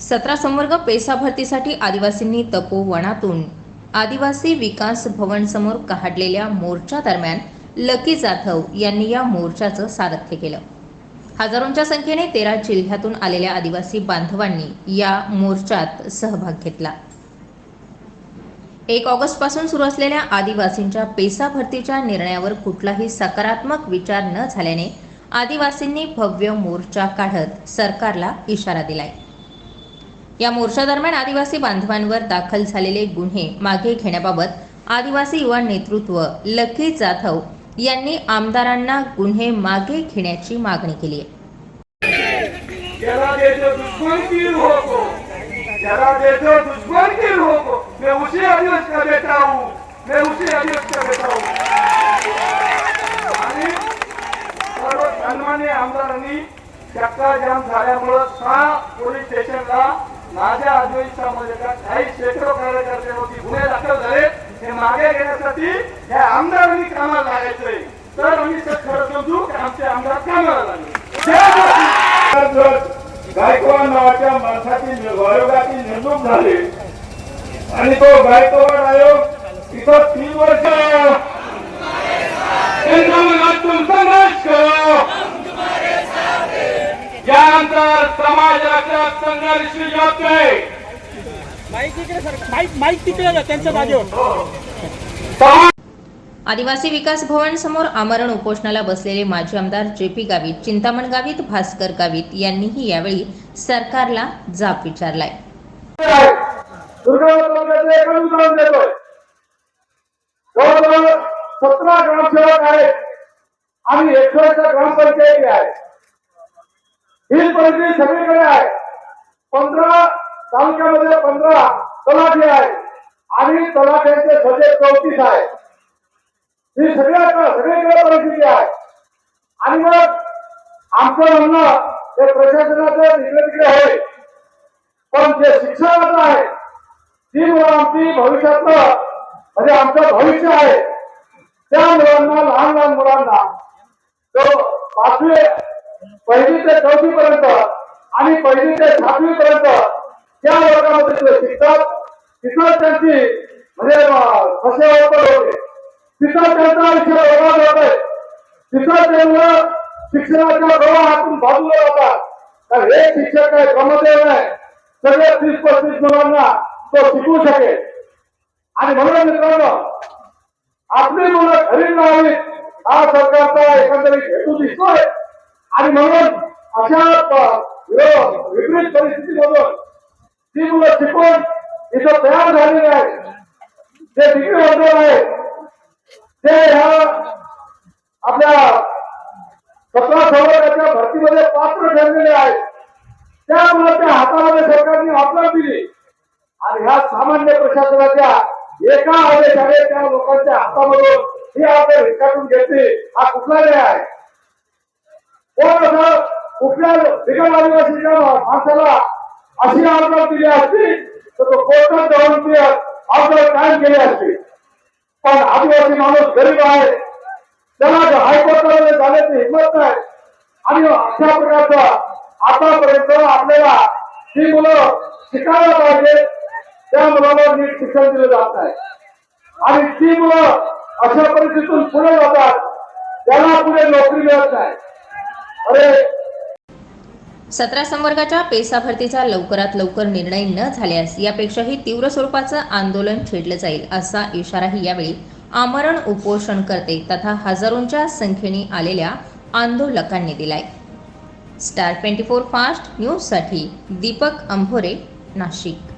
सतरा संवर्ग पेसा भरतीसाठी आदिवासींनी तपोवनातून आदिवासी विकास भवन समोर काढलेल्या मोर्चा दरम्यान लकी जाधव यांनी या मोर्चाचं सारथ्य केलं. हजारोंच्या संख्येने तेरा जिल्ह्यातून आलेल्या आदिवासी बांधवांनी या मोर्चात सहभाग घेतला. एक ऑगस्टपासून सुरू असलेल्या आदिवासींच्या पेसा भरतीच्या निर्णयावर कुठलाही सकारात्मक विचार न झाल्याने आदिवासींनी भव्य मोर्चा काढत सरकारला इशारा दिलाय. या मोर्चा दरम्यान आदिवासी बांधवांवर दाखल झालेले गुन्हे मागे घेण्याबाबत आदिवासी युवा नेतृत्व लकी जाधव यांनी आमदारांना गुन्हे मागे घेण्याची मागणी केली आहे. सर्व सन्मान्य आमदारांनी चक्का जाम झाल्यामुळं सहा पोलीस स्टेशनला माझ्या अधिवेशनामध्ये काही शेकडो कार्यकर्त्यांवरती गुन्हे दाखल झाले. हे मागे घेण्यासाठी हे आमदारांनी कामाला लागायचंय. तर आम्ही खरं समजू की आमचे आमदार कामाला लागले. गायकवाड नावाच्या माणसाची आयोगाची नेमणूक झाली. आणि तो गायकवाड आयोग तिथं तीन वर्ष केंद्र जा, त्यांच्या जागेवर. समाज आदिवासी विकास भवन समोर आमरण उपोषणाला बसलेले माजी आमदार जे पी गावित चिंतामण गावित भास्कर गावित यांनीही यावेळी सरकारला जाब विचारलाय. सतरा ग्रामसेवक आहेत. आणि एकशेच्या ग्रामपंचायती आहेत. ही परिस्थिती सगळीकडे आहे. पंधरा तालुक्यामध्ये पंधरा तलाठी आहे. आणि तलाठ्यांचे सजे चौतीस आहे. ही सगळ्या सगळीकडे परिस्थिती आहे. आणि मग आमचं म्हणणं ते प्रशासनाचं तिकडे तिकडे आहे. पण जे शिक्षणाचं आहे ती मुलं आमची भविष्यातलं म्हणजे आमचं भविष्य आहे. त्या मुलांना लहान लहान मुलांना तो पाचवी पहिली ते चौथी पर्यंत आणि पहिली ते सातवी पर्यंत त्या वर्गामध्ये शिकतात. तिथं त्यांची म्हणजे कसे होते तिथं त्यांचा विषय वेगळा जात आहे तिथं त्यांना शिक्षणाच्या शिक्षणाच्या प्रवाहातून बाजूला जातात तर हे शिक्षक काय ब्रह्मदेव नाही. सगळे तीस पस्तीस मुलांना तो शिकवू शकेल. आणि म्हणून मित्रांनो आपली मुलं घरी लावीत हा सरकारचा एकंदरीत हेतू दिसतोय. आणि म्हणून अशा विपरीत परिस्थितीमधून ती मुलं शिकून इथं तयार झालेली आहे ते डिग्री होणार आहे ते ह्या आपल्या सतरा संवर्गाच्या भरतीमध्ये पात्र ठरलेले आहेत. त्या मुलाच्या हातामध्ये सरकारने वापरा दिली. आणि ह्या सामान्य प्रशासनाच्या एका आदेशाने त्या लोकांच्या हातामधून ही आपल्या रिकाटून घेतली. हा कुठला न्याय आहे. कोण कुठल्या बिगर आदिवासीच्या माणसाला अशी आमदार दिली असती तर तो कोर्टात जाऊन ती आमदार कायम केली असती. पण आदिवासी माणूस गरीब आहे. त्याला हायकोर्टामध्ये जाण्याची हिंमत नाही आणि अशा प्रकारचं आतापर्यंत आपल्याला ही मुलं शिकायला पाहिजे त्या मुलाला नीट शिक्षण दिलं जात नाही. आणि ती मुलं अशा परिस्थितीतून पुढे जातात त्याला पुढे नोकरी मिळत नाही. सतरा संवर्गाच्या पेसा भरतीचा लवकरात लवकर निर्णय न झाल्यास यापेक्षाही तीव्र स्वरूपाचं आंदोलन छेडलं जाईल असा इशाराही यावेळी आमरण उपोषण करते तथा हजारोंच्या संख्येने आलेल्या आंदोलकांनी दिलाय. स्टार ट्वेंटी फोर फास्ट न्यूजसाठी दीपक अंभोरे नाशिक.